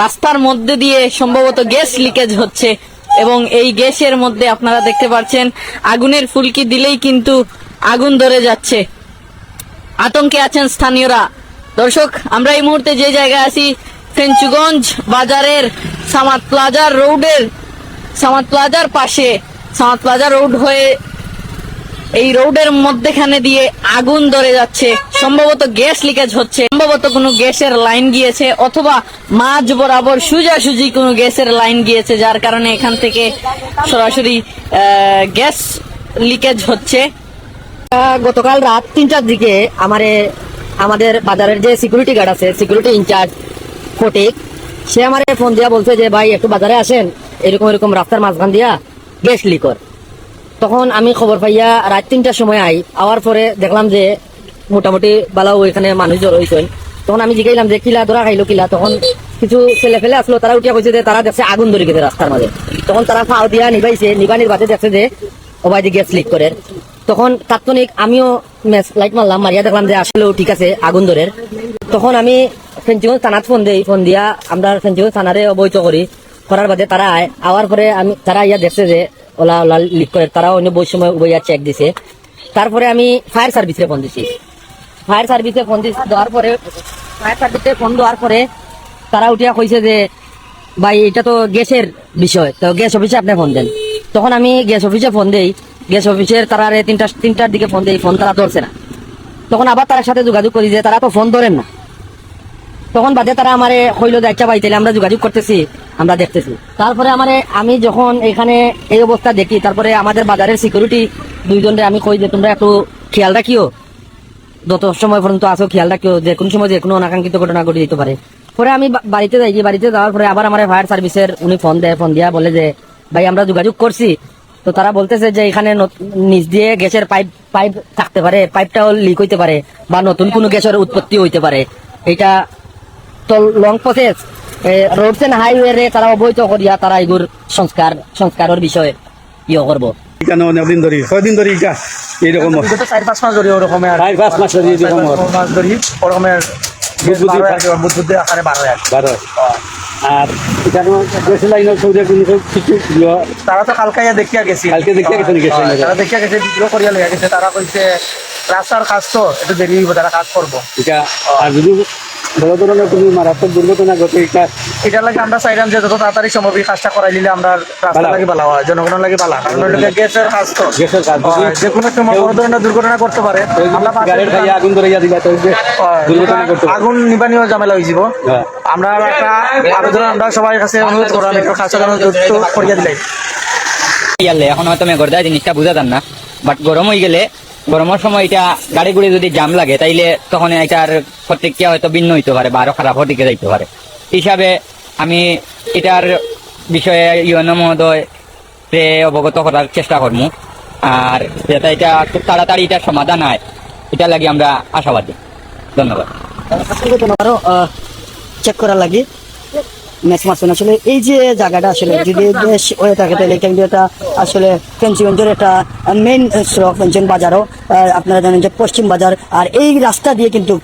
রাস্তার মধ্যে দিয়ে সম্ভবত গ্যাস লিকেজ হচ্ছে এবং এই গ্যাসের মধ্যে আপনারা দেখতে পাচ্ছেন, আগুনের ফুলকি দিলেই কিন্তু আগুন ধরে যাচ্ছে। আতঙ্কে আছেন স্থানীয়রা। দর্শক, আমরা এই মুহূর্তে যে জায়গায় আছি, ফেঞ্চুগঞ্জ বাজারের সামাদ প্লাজার রোডের, সামাদ প্লাজার পাশে, সামাদ প্লাজা রোড হয়ে এই রোডের মধ্যেখানে দিয়ে আগুন ধরে যাচ্ছে। সম্ভবত গ্যাস লিকেজ হচ্ছে। সম্ভবত কোনো গ্যাসের লাইন গিয়েছে অথবা মাঝ বরাবর সোজাসুজি কোনো গ্যাসের লাইন গিয়েছে, যার কারণে এখান থেকে সরাসরি গ্যাস লিকেজ হচ্ছে। গতকাল রাত তিনটার দিকে আমারে, আমাদের বাজারের যে সিকিউরিটি গার্ড আছে সিকিউরিটি ইনচার্জ ফটিক, সে আমারে ফোন দিয়া বলছে যে, ভাই, একটু বাজারে আসেন। এরকম এরকম রাস্তার মাঝখান দিয়া গ্যাস লিকর তখন আমি খবর পাইয়া রাত তিনটার সময় আই, আওয়ার পরে দেখলাম যে মোটামুটি বালাও ওইখানে মানুষ জড়ো হয়েছেন তখন আমি জিগাইলাম যে, কিলা, ধরা খাইলো কিলা? তখন কিছু ছেলে ফেলে আসলো, তারা উঠিয়া কইছে যে, তারা দেখছে আগুন ধরে গেছে রাস্তার মাঝে। তখন তারা ফাও দিয়া নিবাইছে, নিবানির বাদে দেখছে যে ওবাইদি গ্যাস লিক করে। তখন তাৎক্ষণিক আমিও লাইট মারলাম, মারিয়া দেখলাম যে আসলেও ঠিক আছে, আগুন ধরে। তখন আমি ফেঞ্চিগঞ্জ থানাত ফোন দেই, ফোন দিয়া আমরা ফেঞ্চিগঞ্জ থানারে অবহিত করি। করার বাদে তারা আয়, আওয়ার পরে আমি, তারা ইয়া দেখছে যে ওলা ওলা লিক করে। তারা অন্য বই সময় উবইয়া চেক দিছে। তারপরে আমি ফায়ার সার্ভিসে ফোন দিছি। ফায়ার সার্ভিসে ফোন দিছি, দেওয়ার পরে ফায়ার সার্ভিসে ফোন দেওয়ার পরে তারা উঠিয়া কইছে যে, ভাই, এটা তো গ্যাসের বিষয়, তো গ্যাস অফিসে আপনি ফোন দেন। তখন আমি গ্যাস অফিসে ফোন দেই। গ্যাস অফিসের তারা তিনটা তিনটার দিকে ফোন দেই ফোন তারা ধরছে না। তখন আবার তার সাথে যোগাযোগ করি যে, তারা তো ফোন ধরেন না। তখন বাদে তারা আমারে হইল যে আচ্ছা ভাই তাহলে আমরা যোগাযোগ করতেছি, আমরা দেখতেছি। তারপরে আমারে, আমি যখন এখানে এই অবস্থা দেখি, তারপরে আমাদের বাজারের সিকিউরিটি দুইজনরে আমি কই যে, তোমরা একটু খেয়াল রাখিও। যত সময় পর্যন্ত আসো খেয়াল রাখিও। যে কোনো সময় যে কোনো অনাকাঙ্ক্ষিত ঘটনা ঘটে যেতে পারে। পরে আমি বাড়িতে যাই বাড়িতে যাওয়ার পরে আবার আমার ফায়ার সার্ভিসের উনি ফোন দেয় ফোন দিয়া বলে যে, ভাই, আমরা যোগাযোগ করছি। তো তারা বলতেছে যে, এখানে নিচ দিয়ে গ্যাসের পাইপ পাইপ থাকতে পারে, পাইপটাও লিক হইতে পারে বা নতুন কোনো গ্যাসের উৎপত্তি হইতে পারে। এটা তো long process roads and highway রে তারা অবৈধ করিয়া তারা এগুর সংস্কার সংস্কারের বিষয়ে ইয়ে করব কেন অনেকদিন ধরি ছয়দিন ধরি ইটা এইরকম চার পাঁচ মাস ধরে ওরকমের চার পাঁচ মাস ধরে মাস ধরে ওরকমের আকারে বারো আর এখানে সৌদে কিছু ইয়ে তারা তো দেখিয়া গেছি। কালকে দেখিয়া গেছে নাকি তারা দেখিয়া গেছে ভিডিও করিয়া লইয়া গেছে। তারা কইছে রাস্তার কাজ তো একটু দেরি হইব তারা কাজ করব এটা আর যদি বড় ধরনের কোনো মারাত্মক দুর্ঘটনা ঘটে এটা। এটার লাগে আমরা চাইলাম যে যত তাড়াতাড়ি সম্ভব এই কাজটা করাই নিলে আমরা রাস্তা লাগে ভালো হয় জনগণের লাগে ভালো কারণ ওটা গ্যাসের কাজ তো। গ্যাসের কাজ। যে কোনো সময় বড় ধরনের দুর্ঘটনা করতে পারে। আমরা গাড়ির খাইয়া আগুন ধরে দিবা তো এই যে হয়, দুর্ঘটনা করতে আগুন নিবানিও ঝামেলা হয়ে যাব। হ্যাঁ। আমরা একটা আবেদন আমরা সবার কাছে অনুরোধ করার একটু কাজ করিয়া দিলাই। এখন হয়তো মেঘর দেয় জিনিসটা বুঝাতাম না বাট গরম হয়ে গেলে গরমের সময় এটা গাড়ি গুড়ি যদি জাম লাগে, তাইলে তখন এটার প্রতিক্রিয়া হয়তো ভিন্ন হইতে পারে বা আরও খারাপ দিকে যাইতে পারে। হিসাবে আমি এটার বিষয়ে ইউএনও মহোদয় অবগত করার চেষ্টা করব। আর যাতে এটা খুব তাড়াতাড়ি এটার সমাধান হয় এটা লাগে আমরা আশাবাদী। ধন্যবাদ। চেক করার লাগে। ম্যাচ মারছেন আসলে এই যে জায়গাটা আসলে যদি হয়ে থাকে তাহলে এটা কিন্তু এটা আসলে ফেন্সিগঞ্জের একটা মেইন সড়ক ফেন্সিগঞ্জ বাজারও আপনারা জানেন যে পশ্চিম বাজার আর এই রাস্তা দিয়ে কিন্তু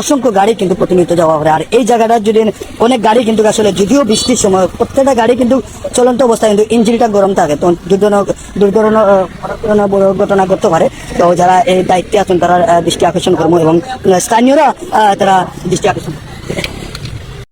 অসংখ্য গাড়ি কিন্তু প্রতিনিয়ত যাওয়া হয়। আর এই জায়গাটা যদি অনেক গাড়ি কিন্তু আসলে যদিও বৃষ্টির সময় প্রত্যেকটা গাড়ি কিন্তু চলন্ত অবস্থায় কিন্তু ইঞ্জিনটা গরম থাকে তো দুর্ঘটনা ঘটনা করতে পারে। তো যারা এই দায়িত্বে আছেন তারা দৃষ্টি আকর্ষণ করব এবং স্থানীয়রা আহ, তারা দৃষ্টি আকর্ষণ